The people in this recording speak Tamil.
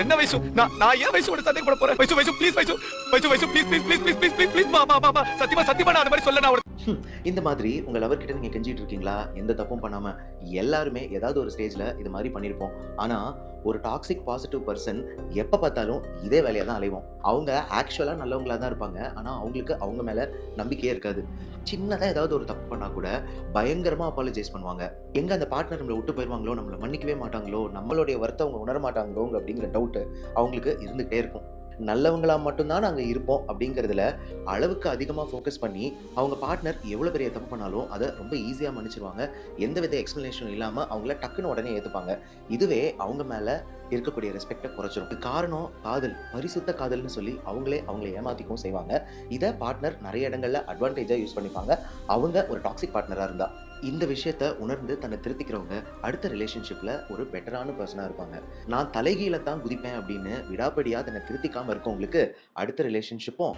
என்ன வயசு நான் நான் ஏன் வயசோட சந்தேகப்பட போறேன் வயசு வயசு ப்ளீஸ் வயசு வயசு வயசு please please please please please please please மா மா மா மா சத்தியமா சத்தியமா நான் அந்த மாதிரி சொல்ல நான் இந்த மாதிரி உங்கள் லவர் நீங்கள் கெஞ்சிட்டு இருக்கீங்களா? எந்த தப்பும் பண்ணாமல் எல்லாருமே ஏதாவது ஒரு ஸ்டேஜில் இது மாதிரி பண்ணியிருப்போம் ஆனால் ஒரு டாக்ஸிக் பாசிட்டிவ் பர்சன் எப்போ பார்த்தாலும் இதே வேலையை தான் அலைவோம். அவங்க ஆக்சுவலாக நல்லவங்களாக தான் இருப்பாங்க. ஆனால் அவங்களுக்கு அவங்க மேலே நம்பிக்கையே இருக்காது. சின்னதாக ஏதாவது ஒரு தப்பு பண்ணால் கூட பயங்கரமாக அப்பாலஜைஸ் பண்ணுவாங்க. எங்கே அந்த பார்ட்னர் நம்மளை விட்டு போயிடுவாங்களோ நம்மளை மன்னிக்கவே மாட்டாங்களோ நம்மளுடைய வருத்தம் அவங்க உணர மாட்டாங்களோ அப்படிங்கிற டவுட்டு அவங்களுக்கு இருந்துகிட்டே இருக்கும். நல்லவங்களா மட்டும்தான் நாங்கள் இருப்போம் அப்படிங்கிறதுல அளவுக்கு அதிகமாக ஃபோக்கஸ் பண்ணி அவங்க பார்ட்னர் எவ்வளோ பெரிய தப்பு பண்ணாலும் அதை ரொம்ப ஈஸியாக மன்னிச்சிருவாங்க. எந்த வித எக்ஸ்ப்ளனேஷனும் இல்லாமல் அவங்கள டக்குன்னு உடனே ஏற்றுப்பாங்க இதுவே அவங்க மேலே இருக்கக்கூடிய ரெஸ்பெக்டை குறைச்சிரும். காரணம் காதல் பரிசுத்த காதல்னு சொல்லி அவங்களே அவங்களை ஏமாத்திக்கவும் செய்வாங்க. இதை பார்ட்னர் நிறைய இடங்களில் அட்வான்டேஜாக யூஸ் பண்ணிப்பாங்க. அவங்க ஒரு டாக்ஸிக் பார்ட்னராக இருந்தா. இந்த விஷயத்த உணர்ந்து தன்னை திருத்திக்கிறவங்க அடுத்த ரிலேஷன்ஷிப்பில் ஒரு பெட்டரான பர்சனாக இருப்பாங்க. நான் தலைகீழ தான் குதிப்பேன் அப்படின்னு விடாப்படியாக தன்னை திருத்திக்காமல் இருக்கவங்களுக்கு அடுத்த ரிலேஷன்ஷிப்பும்